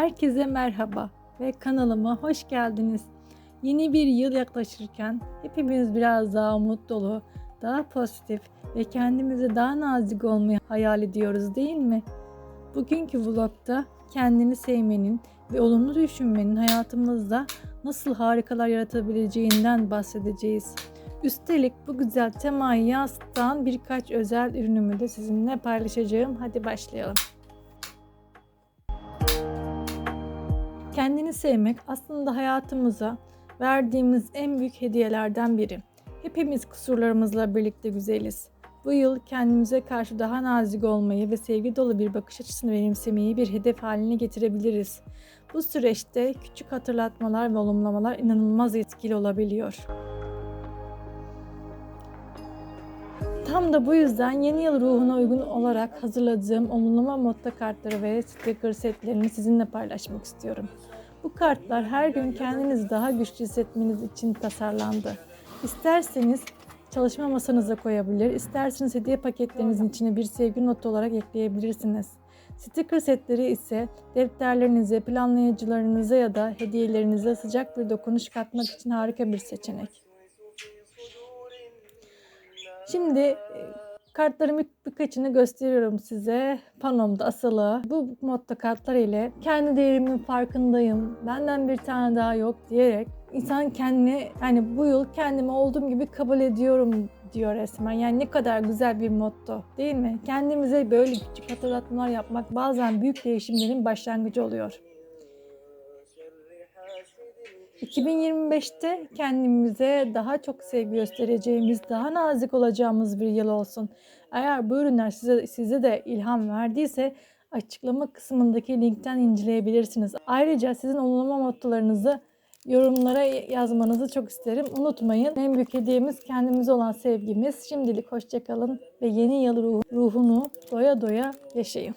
Herkese merhaba ve kanalıma hoş geldiniz. Yeni bir yıl yaklaşırken hepimiz biraz daha umut dolu, daha pozitif ve kendimize daha nazik olmayı hayal ediyoruz değil mi? Bugünkü vlogda kendini sevmenin ve olumlu düşünmenin hayatımızda nasıl harikalar yaratabileceğinden bahsedeceğiz. Üstelik bu güzel temayı yansıtan birkaç özel ürünümü de sizinle paylaşacağım. Hadi başlayalım. Kendini sevmek aslında hayatımıza verdiğimiz en büyük hediyelerden biri. Hepimiz kusurlarımızla birlikte güzeliz. Bu yıl kendimize karşı daha nazik olmayı ve sevgi dolu bir bakış açısını benimsemeyi bir hedef haline getirebiliriz. Bu süreçte küçük hatırlatmalar ve olumlamalar inanılmaz etkili olabiliyor. Tam da bu yüzden yeni yıl ruhuna uygun olarak hazırladığım olumlama modda kartları ve sticker setlerini sizinle paylaşmak istiyorum. Bu kartlar her gün kendinizi daha güçlü hissetmeniz için tasarlandı. İsterseniz çalışma masanıza koyabilir, isterseniz hediye paketlerinizin içine bir sevgi notu olarak ekleyebilirsiniz. Sticker setleri ise defterlerinize, planlayıcılarınıza ya da hediyelerinize sıcak bir dokunuş katmak için harika bir seçenek. Şimdi e, kartlarımın birkaçını gösteriyorum size. Panomda asılı. Bu modda kartlar ile kendi değerimin farkındayım. Benden bir tane daha yok diyerek insan kendini yani bu yıl kendimi olduğum gibi kabul ediyorum diyor resmen. Yani ne kadar güzel bir motto değil mi? Kendimize böyle küçük hatırlatmalar yapmak bazen büyük değişimlerin başlangıcı oluyor. 2025'te kendimize daha çok sevgi göstereceğimiz, daha nazik olacağımız bir yıl olsun. Eğer bu ürünler size, size de ilham verdiyse açıklama kısmındaki linkten inceleyebilirsiniz. Ayrıca sizin olumlama mottolarınızı yorumlara yazmanızı çok isterim. Unutmayın en büyük hediyemiz kendimize olan sevgimiz. Şimdilik hoşçakalın ve yeni yıl ruhunu doya doya yaşayın.